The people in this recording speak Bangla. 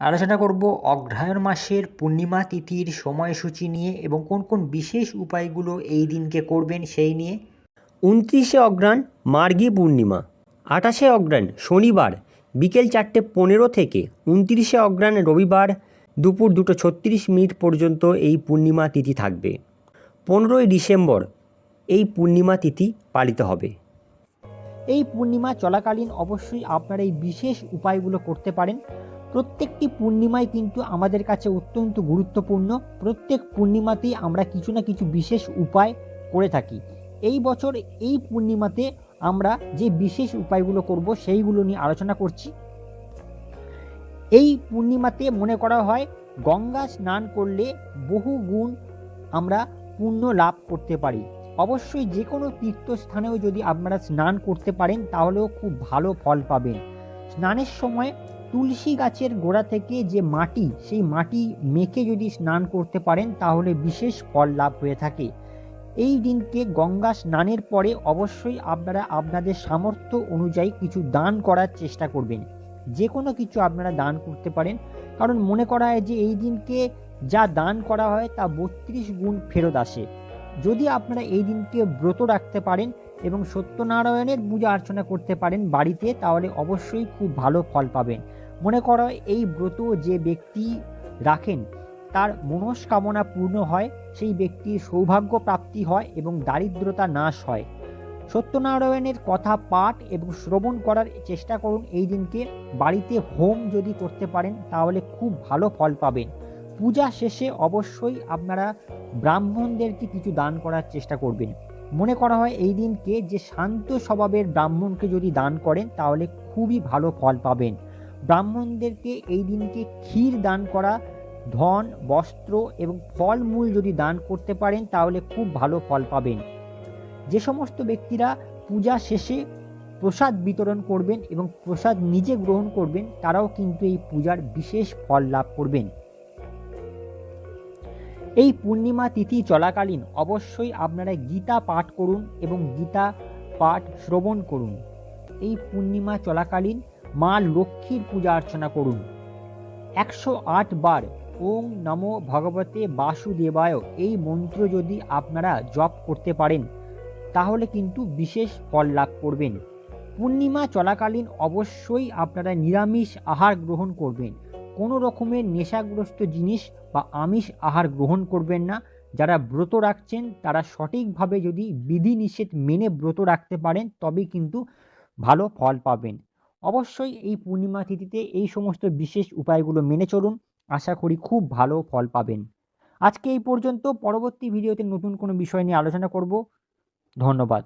আলোচনা করব অগ্রহায়ণ মাসের পূর্ণিমা তিথির সময়সূচি নিয়ে এবং কোন কোন বিশেষ উপায়গুলো এই দিনকে করবেন সেই নিয়ে। উনত্রিশে অগ্রাণ মার্গী পূর্ণিমা। আঠাশে অগ্রাণ শনিবার বিকেল চারটে পনেরো থেকে উনত্রিশে অগ্রাণ রবিবার দুপুর দুটো ছত্রিশ মিনিট পর্যন্ত এই পূর্ণিমা তিথি থাকবে। পনেরোই ডিসেম্বর এই পূর্ণিমা তিথি পালিত হবে। এই পূর্ণিমা চলাকালীন অবশ্যই আপনারা এই বিশেষ উপায়গুলো করতে পারেন। প্রত্যেকটি পূর্ণিমাই কিন্তু আমাদের কাছে অত্যন্ত গুরুত্বপূর্ণ। প্রত্যেক পূর্ণিমাতেই আমরা কিছু না কিছু বিশেষ উপায় করে থাকি। এই বছর এই পূর্ণিমাতে আমরা যে বিশেষ উপায়গুলো করব সেইগুলো নিয়ে আলোচনা করছি। এই পূর্ণিমাতে মনে করা হয় গঙ্গা স্নান করলে বহু গুণ আমরা পুণ্য লাভ করতে পারি। অবশ্যই যে কোনো তীর্থস্থানেও যদি আপনারা স্নান করতে পারেন তাহলেও খুব ভালো ফল পাবেন। স্নানের সময় তুলসী গাছের গোড়া থেকে যে মাটি, সেই মাটি মেখে যদি স্নান করতে পারেন, তাহলে বিশেষ ফল লাভ হয়ে থাকে। এই দিনকে গঙ্গা স্নানের পরে অবশ্যই আপনারা আপনাদের সামর্থ্য অনুযায়ী কিছু দান করার চেষ্টা করবেন। যে কোনো কিছু আপনারা দান করতে পারেন। কারণ মনে করা হয় যে এই দিনকে যা দান করা হয়, তা বত্রিশ গুণ ফেরত আসে। যদি আপনারা এই দিনকে ব্রত রাখতে পারেন এবং সত্যনারায়ণের পূজা অর্চনা করতে পারেন বাড়িতে, তাহলে অবশ্যই খুব ভালো ফল পাবেন। মনে করো এই ব্রত যে ব্যক্তি রাখেন, তার মনস্কামনা পূর্ণ হয়, সেই ব্যক্তির সৌভাগ্য প্রাপ্তি হয় এবং দারিদ্রতা নাশ হয়। সত্যনারায়ণের কথা পাঠ এবং শ্রবণ করার চেষ্টা করুন, এই দিনকে বাড়িতে হোম যদি করতে পারেন, তাহলে খুব ভালো ফল পাবেন। পূজা শেষে অবশ্যই আপনারা ব্রাহ্মণদেরকে কিছু দান করার চেষ্টা করবেন। মনে করা হয় এই দিনকে যে শান্ত স্বভাবের ব্রাহ্মণকে যদি দান করেন, তাহলে খুবই ভালো ফল পাবেন। ব্রাহ্মণদেরকে এই দিনকে ক্ষীর দান করা, ধন, বস্ত্র এবং ফলমূল যদি দান করতে পারেন, তাহলে খুব ভালো ফল পাবেন। যে সমস্ত ব্যক্তিরা পূজা শেষে প্রসাদ বিতরণ করবেন এবং প্রসাদ নিজে গ্রহণ করবেন, তারাও কিন্তু এই পূজার বিশেষ ফল লাভ করবেন। এই পূর্ণিমা তিথি চলাকালীন অবশ্যই আপনারা গীতা পাঠ করুন এবং গীতা পাঠ শ্রবণ করুন। এই পূর্ণিমা চলাকালীন মা লক্ষ্মীর পূজা অর্চনা করুন। একশো আট বার ওং নমো ভগবতে বাসুদেবায় এই মন্ত্র যদি আপনারা জপ করতে পারেন, তাহলে কিন্তু বিশেষ ফল লাভ করবেন। পূর্ণিমা চলাকালীন অবশ্যই আপনারা নিরামিষ আহার গ্রহণ করবেন। কোনো রকমের নেশাগ্রস্ত জিনিস বা আমিষ আহার গ্রহণ করবেন না। যারা ব্রত রাখছেন, তারা সঠিকভাবে যদি বিধিনিষেধ মেনে ব্রত রাখতে পারেন, তবেই কিন্তু ভালো ফল পাবেন। অবশ্যই এই পূর্ণিমা তিথিতে এই সমস্ত বিশেষ উপায়গুলো মেনে চলুন। আশা করি খুব ভালো ফল পাবেন। আজকে এই পর্যন্ত। পরবর্তী ভিডিওতে নতুন কোনো বিষয় নিয়ে আলোচনা করব। ধন্যবাদ।